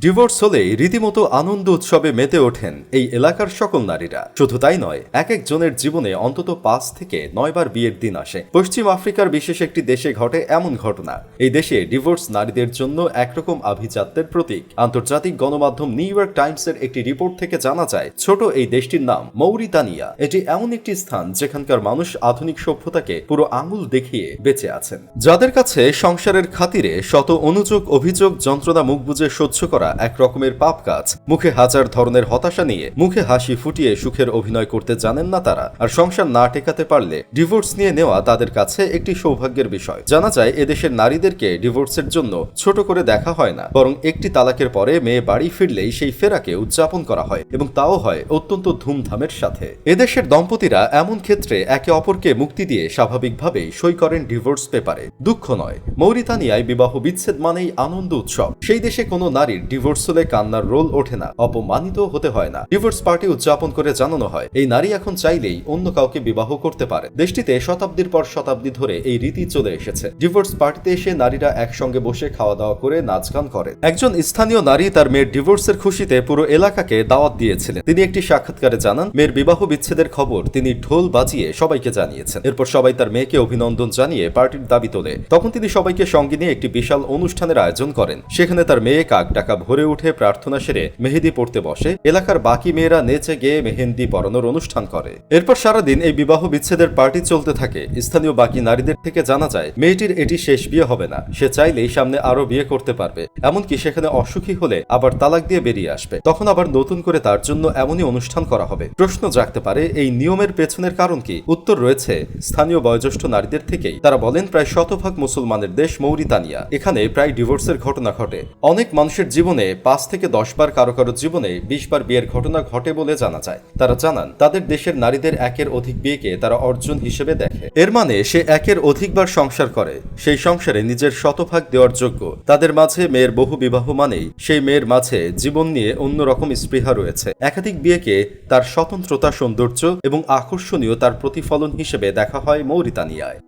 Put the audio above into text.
Divorce হলে রীতিমতো আনন্দ উৎসবে মেতে ওঠেন এই এলাকার সকল নারীরা। শুধু তাই নয়, এক একজনের জীবনে অন্তত পাঁচ থেকে নয়বার বিয়ের দিন আসে। পশ্চিম আফ্রিকার বিশেষ একটি দেশে ঘটে এমন ঘটনা। এই দেশে ডিভোর্স নারীদের জন্য একরকম আভিজাত্যের প্রতীক। আন্তর্জাতিক গণমাধ্যম নিউ ইয়র্ক টাইমসের একটি রিপোর্ট থেকে জানা যায়, ছোট এই দেশটির নাম মৌরিতানিয়া। এটি এমন একটি স্থান যেখানকার মানুষ আধুনিক সভ্যতাকে পুরো আঙুল দেখিয়ে বেঁচে আছেন। যাদের কাছে সংসারের খাতিরে শত অনুযোগ, অভিযোগ, যন্ত্রণা, মুখ বুজে সহ্য করা এক রকমের পাপ কাজ। মুখে হাজার ধরনের হতাশা নিয়ে মুখে হাসি ফুটিয়ে সুখের অভিনয় করতে জানেন না তারা। আর সংসার না টেকাতে পারলে ডিভোর্স নিয়ে নেওয়া তাদের কাছে একটি সৌভাগ্যের বিষয়। জানা যায়, এদেশের নারীদেরকে ডিভোর্সের জন্য ছোট করে দেখা হয় না, বরং একটি তালাকের পরে মেয়ে বাড়ি ফিরলেই সেই ফেরাকে উদযাপন করা হয় এবং তাও হয় অত্যন্ত ধুমধামের সাথে। এদেশের দম্পতিরা এমন ক্ষেত্রে একে অপরকে মুক্তি দিয়ে স্বাভাবিকভাবেই সই করেন ডিভোর্স পেপারে। দুঃখ নয়, মৌরিতানিয়ায় বিবাহ বিচ্ছেদ মানেই আনন্দ উৎসব। সেই দেশে কোনো নারীর ডিভোর্স হলে কান্নার রোল ওঠে না, অপমানিত হতে হয় না। ডিভোর্স পার্টি উদযাপন করে জানানো হয়, এই নারী এখন চাইলেই অন্য কাউকে বিবাহ করতে পারে। দেশটিতে শতাব্দীর পর শতাব্দী ধরে এই রীতি চলে এসেছে। ডিভোর্স পার্টিতে এসে নারীরা একসঙ্গে বসে খাওয়া দাওয়া করে নাচ গান করেন একজন স্থানীয় নারী তার মেয়ের ডিভোর্সের খুশিতে পুরো এলাকাকে দাওয়াত দিয়েছিলেন। তিনি একটি সাক্ষাৎকারে জানান, মেয়ের বিবাহ বিচ্ছেদের খবর তিনি ঢোল বাজিয়ে সবাইকে জানিয়েছেন। এরপর সবাই তার মেয়েকে অভিনন্দন জানিয়ে পার্টির দাবি তোলে। তখন তিনি সবাইকে সঙ্গে নিয়ে একটি বিশাল অনুষ্ঠানের আয়োজন করেন। সেখানে তার মেয়ে কাক ডাকা ভরে উঠে প্রার্থনা সেরে মেহেদি পড়তে বসে। এলাকার বাকি মেয়েরা নেচে গেয়ে মেহেন্দি পরানোর অনুষ্ঠান করে। এরপর সারাদিন এই বিবাহ বিচ্ছেদের পার্টি চলতে থাকে। স্থানীয় বাকি নারীদের থেকে জানা যায়, মেয়েটির এটি শেষ বিয়ে হবে না। সে চাইলেই সামনে আরও বিয়ে করতে পারবে। এমনকি সেখানে অসুখী হলে আবার তালাক দিয়ে বেরিয়ে আসবে। তখন আবার নতুন করে তার জন্য এমনই অনুষ্ঠান করা হবে। প্রশ্ন জাগতে পারে, এই নিয়মের পেছনের কারণ কি? উত্তর রয়েছে, স্থানীয় বয়োজ্যেষ্ঠ নারীদের থেকেই। তারা বলেন, প্রায় শতভাগ মুসলমানের দেশ মৌরিতানিয়া। এখানে প্রায় ডিভোর্সের ঘটনা ঘটে। অনেক মানুষের জীবনে পাঁচ থেকে দশ বার কারও কারও জীবনে বিশ বার বিয়ের ঘটনা ঘটে বলে জানা যায়। তারা জানান, তাদের দেশের নারীদের একের অধিক বিয়েকে তারা অর্জন হিসেবে দেখে। এর মানে সে একের অধিকবার সংসার করে, সেই সংসারে নিজের শতভাগ দেওয়ার যোগ্য। তাদের মাঝে মেয়ের বহু বিবাহ মানেই, সেই মেয়ের মাঝে জীবন নিয়ে অন্যরকম স্পৃহা রয়েছে। একাধিক বিয়েকে তার স্বতন্ত্রতা, সৌন্দর্য এবং আকর্ষণীয় তার প্রতিফলন হিসেবে দেখা হয় মৌরিতানিয়ায়।